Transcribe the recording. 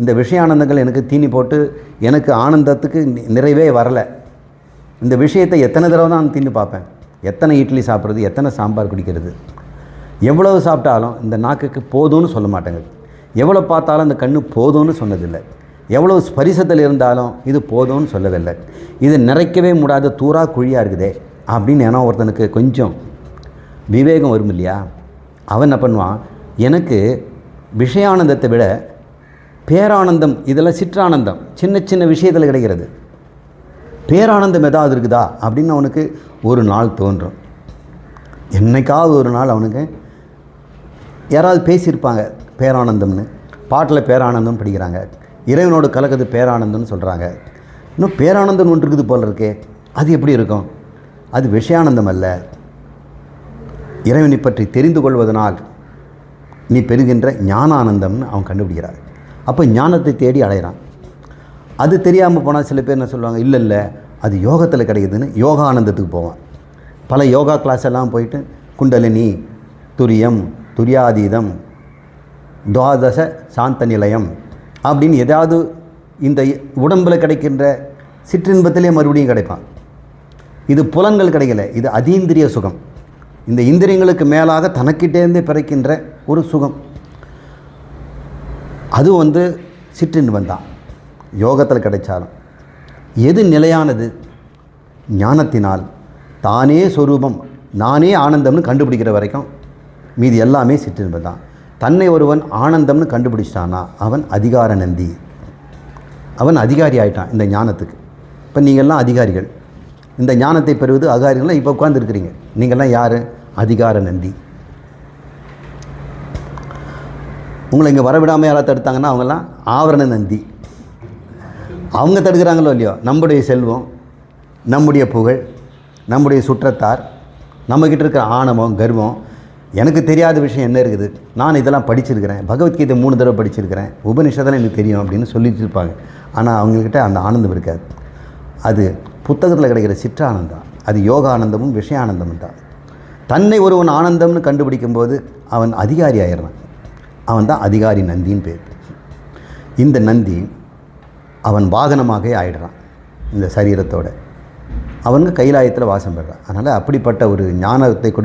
இந்த விஷயானந்தங்கள் எனக்கு தீனி போட்டு எனக்கு ஆனந்தத்துக்கு நிறைவே வரலை. இந்த விஷயத்தை எத்தனை தடவை தான் தீனி பார்ப்பேன். எத்தனை இட்லி சாப்பிட்றது எத்தனை சாம்பார் குடிக்கிறது. எவ்வளவு சாப்பிட்டாலும் இந்த நாக்குக்கு போதும்னு சொல்ல மாட்டேங்குது எவ்வளோ பார்த்தாலும் இந்த கண்ணு போதும்னு சொன்னதில்லை. எவ்வளோ ஸ்பரிசத்தில் இருந்தாலும் இது போதும்னு சொல்லவில்லை. இது நிறைக்கவே முடியாத தூரா குழியாக இருக்குதே அப்படின்னு ஏன்னா ஒருத்தனுக்கு கொஞ்சம் விவேகம் வரும் இல்லையா? அவன் என்ன பண்ணுவான்? எனக்கு விஷயானந்தத்தை விட பேரானந்தம் இதெல்லாம் சிற்றானந்தம். சின்ன சின்ன விஷயத்தில் கிடைக்கிறது. பேரானந்தம் ஏதாவது இருக்குதா? அப்படின்னு அவனுக்கு ஒரு நாள் தோன்றும். என்னைக்காவது ஒரு நாள் அவனுக்கு யாராவது பேசியிருப்பாங்க பேரானந்தம்னு. பாட்டில் பேரானந்தம் படிக்கிறாங்க. இறைவனோடு கலக்குது பேரானந்தம்னு சொல்கிறாங்க இன்னும் பேரானந்தம் ஒன்று இருக்குது போல இருக்கே. அது எப்படி இருக்கும்? அது விஷயானந்தம் அல்ல. இறைவனை பற்றி தெரிந்து கொள்வதனால் நீ பெறுகின்ற ஞானானந்தம்னு அவன் கண்டுபிடிக்கிறார் அப்போ ஞானத்தை தேடி அலைகிறான். அது தெரியாமல் போனால் சில பேர் என்ன சொல்லுவாங்க இல்லை இல்லை அது யோகத்தில் கிடைக்குதுன்னு யோகானந்தத்துக்கு போவான். பல யோகா கிளாஸ் எல்லாம் போயிட்டு குண்டலினி துரியம் துரியாதீதம் துவாதச சாந்த நிலையம் அப்படின்னு ஏதாவது இந்த உடம்பில் கிடைக்கின்ற சிற்றின்பத்திலே மறுபடியும் கிடைப்பான். இது புலன்கள் கிடைக்கல இது அதீந்திரிய சுகம். இந்த இந்திரியங்களுக்கு மேலாக தனக்கிட்டேருந்தே பிறக்கின்ற ஒரு சுகம். அது வந்து சிற்றின்பம் தான் யோகத்தில் கிடைச்சாலும். எது நிலையானது? ஞானத்தினால். தானே சொரூபம். நானே ஆனந்தம்னு கண்டுபிடிக்கிற வரைக்கும் மீதி எல்லாமே சிற்றின்பம் தான் தன்னை ஒருவன் ஆனந்தம்னு கண்டுபிடிச்சிட்டானா? அவன் அதிகார நந்தி. அவன் அதிகாரி ஆயிட்டான் இந்த ஞானத்துக்கு. இப்போ நீங்கள்லாம் அதிகாரிகள். இந்த ஞானத்தை பெறுவது அதிகாரிகள்லாம் இப்போ உட்காந்துருக்கிறீங்க நீங்கள்லாம் யார்? அதிகார நந்தி. உங்களை இங்கே வரவிடாமல் யாராவது தடுத்தாங்கன்னா அவங்கெல்லாம் ஆவரண நந்தி. அவங்க தடுக்கிறாங்களோ இல்லையோ நம்முடைய செல்வம் நம்முடைய புகழ் நம்முடைய சுற்றத்தார் நம்மக்கிட்ட இருக்கிற ஆணவம் கர்வம் எனக்கு தெரியாத விஷயம் என்ன இருக்குது? நான் இதெல்லாம் படிச்சிருக்கிறேன். பகவத்கீதை மூணு தடவை படிச்சிருக்கிறேன். உபனிஷதெல்லாம் எனக்கு தெரியும் அப்படின்னு சொல்லிட்டுருப்பாங்க ஆனால் அவங்கக்கிட்ட அந்த ஆனந்தம் இருக்காது. அது புத்தகத்தில் கிடைக்கிற சிற்றானந்தம். அது யோகானந்தமும் விஷயானந்தமும் தான் தன்னை ஒருவன் ஆனந்தம்னு கண்டுபிடிக்கும்போது அவன் அதிகாரி ஆயிடுறான். அவன் தான் அதிகாரி நந்தின்னு பேர் இந்த நந்தி அவன் வாகனமாகவே ஆயிடுறான் இந்த சரீரத்தோட. அவங்க கைலாயத்தில் வாசம் பெறான். அதனால் அப்படிப்பட்ட ஒரு ஞானத்தை கொடு